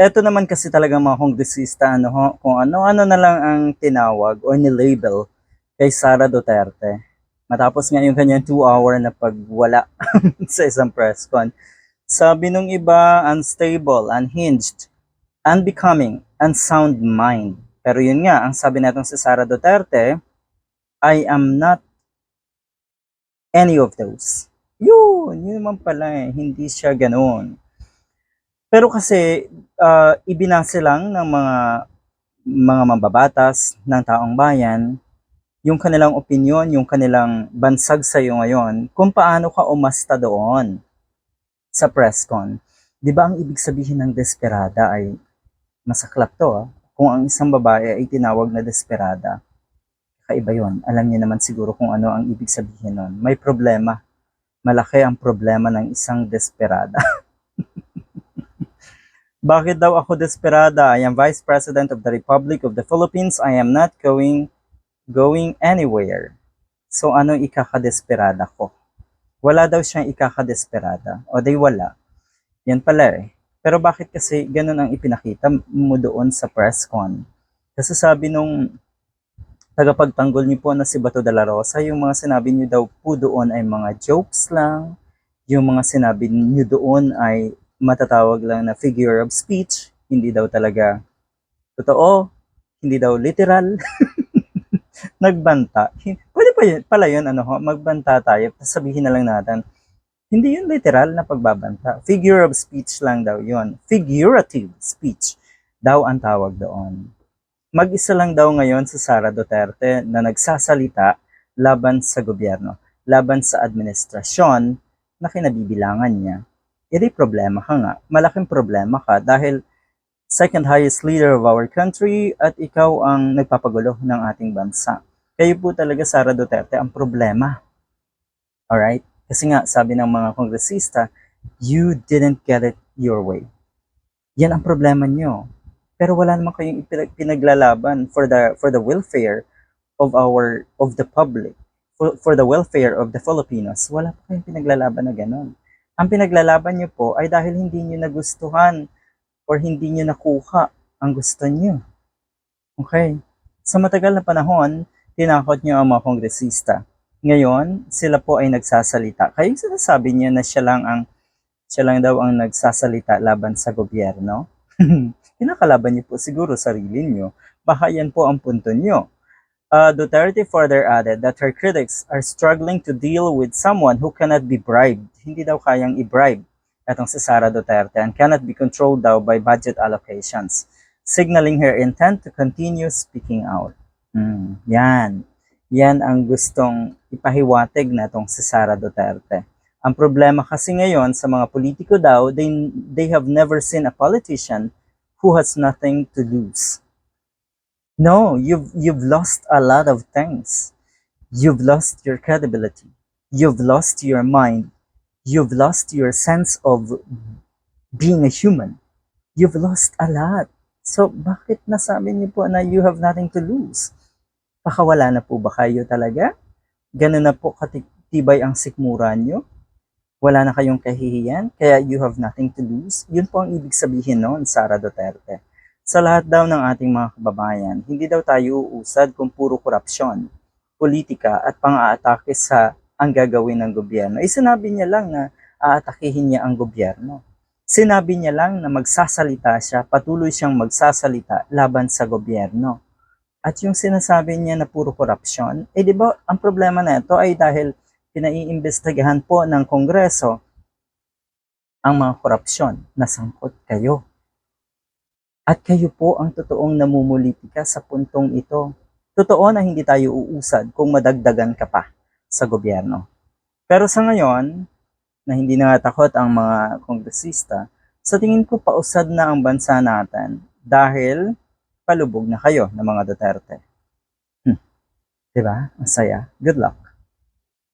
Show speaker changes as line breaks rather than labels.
Eto naman kasi talaga mga kongresista, ano ho, kung ano-ano na lang ang tinawag o nilabel kay Sara Duterte. Matapos nga yung kanyang two-hour na pagwala sa isang press con. Sabi nung iba, unstable, unhinged, unbecoming, unsound mind. Pero yun nga, ang sabi natong si Sara Duterte, I am not any of those. Yun, yun naman pala eh. Hindi siya ganoon. Pero kasi, ah, ibinase lang ng mga mga mambabatas ng taong bayan yung kanilang opinion, yung kanilang bansag sa iyo ngayon, kung paano ka umasta doon sa press con. Di ba ang ibig sabihin ng desperada ay masaklap to ah. Kung ang isang babae ay tinawag na desperada, kaiba yon. Alam niyo naman siguro kung ano ang ibig sabihin nun. May problema. Malaki ang problema ng isang desperada. Bakit daw ako desperada? I am Vice President of the Republic of the Philippines. I am not going going anywhere. So ano ikakadesperada ko? Wala daw siyang ikakadesperada. O di wala. Yan pala eh. Pero bakit kasi ganun ang ipinakita mo doon sa press con? Kasi sabi nung tagapagtanggol niyo po na si Bato de la Rosa, yung mga sinabi niyo daw po doon ay mga jokes lang. Yung mga sinabi niyo doon ay matatawag lang na figure of speech, hindi daw talaga totoo, hindi daw literal. Nagbanta. Pwede pa yun, pala yun, ano magbanta tayo, sabihin na lang natin, hindi yun literal na pagbabanta. Figure of speech lang daw yun. Figurative speech daw ang tawag doon. Mag-isa lang daw ngayon si Sara Duterte na nagsasalita laban sa gobyerno, laban sa administrasyon na kinabibilangan niya edi problema ka nga. Malaking problema ka dahil second highest leader of our country at ikaw ang nagpapagulo ng ating bansa. Kayo po talaga, Sara Duterte, ang problema. Alright? Kasi nga, sabi ng mga kongresista, you didn't get it your way. Yan ang problema nyo. Pero wala naman kayong pinaglalaban for the for the welfare of our of the public for, for the welfare of the Filipinos. Wala pa kayong pinaglalaban na ganun. Ang pinaglalaban niyo po ay dahil hindi niyo nagustuhan or hindi niyo nakuha ang gusto niyo. Okay? Sa matagal na panahon, tinakot niyo ang mga kongresista. Ngayon, sila po ay nagsasalita. Yung sinasabi niyo na siya lang ang siya lang daw ang nagsasalita laban sa gobyerno. Kinakalaban niyo po siguro sarili niyo. Baka yan po ang punto niyo. Uh, Duterte further added that her critics are struggling to deal with someone who cannot be bribed. Hindi daw kayang i-bribe itong si Sara Duterte and cannot be controlled daw by budget allocations, signaling her intent to continue speaking out. Hmm, yan. Yan ang gustong ipahiwatig na itong si Sara Duterte. Ang problema kasi ngayon sa mga politiko daw, they, they have never seen a politician who has nothing to lose. No, you've you've lost a lot of things. You've lost your credibility. You've lost your mind. You've lost your sense of being a human. You've lost a lot. So, bakit nasabi niyo po na you have nothing to lose? Baka wala na po ba kayo talaga? Ganun na po katibay ang sikmura niyo? Wala na kayong kahihiyan? Kaya you have nothing to lose? Yun po ang ibig sabihin noon, Sara Duterte sa lahat daw ng ating mga kababayan, hindi daw tayo uusad kung puro korupsyon, politika at pang-aatake sa ang gagawin ng gobyerno. Eh, sinabi niya lang na aatakihin niya ang gobyerno. Sinabi niya lang na magsasalita siya, patuloy siyang magsasalita laban sa gobyerno. At yung sinasabi niya na puro korupsyon, eh di ba ang problema na ito ay dahil pinaiimbestigahan po ng Kongreso ang mga korupsyon na sangkot kayo. At kayo po ang totoong namumulitika sa puntong ito. Totoo na hindi tayo uusad kung madagdagan ka pa sa gobyerno. Pero sa ngayon, na hindi nangatakot ang mga kongresista, sa tingin ko pausad na ang bansa natin dahil palubog na kayo ng mga Duterte. Hmm. Diba? Ang saya. Good luck.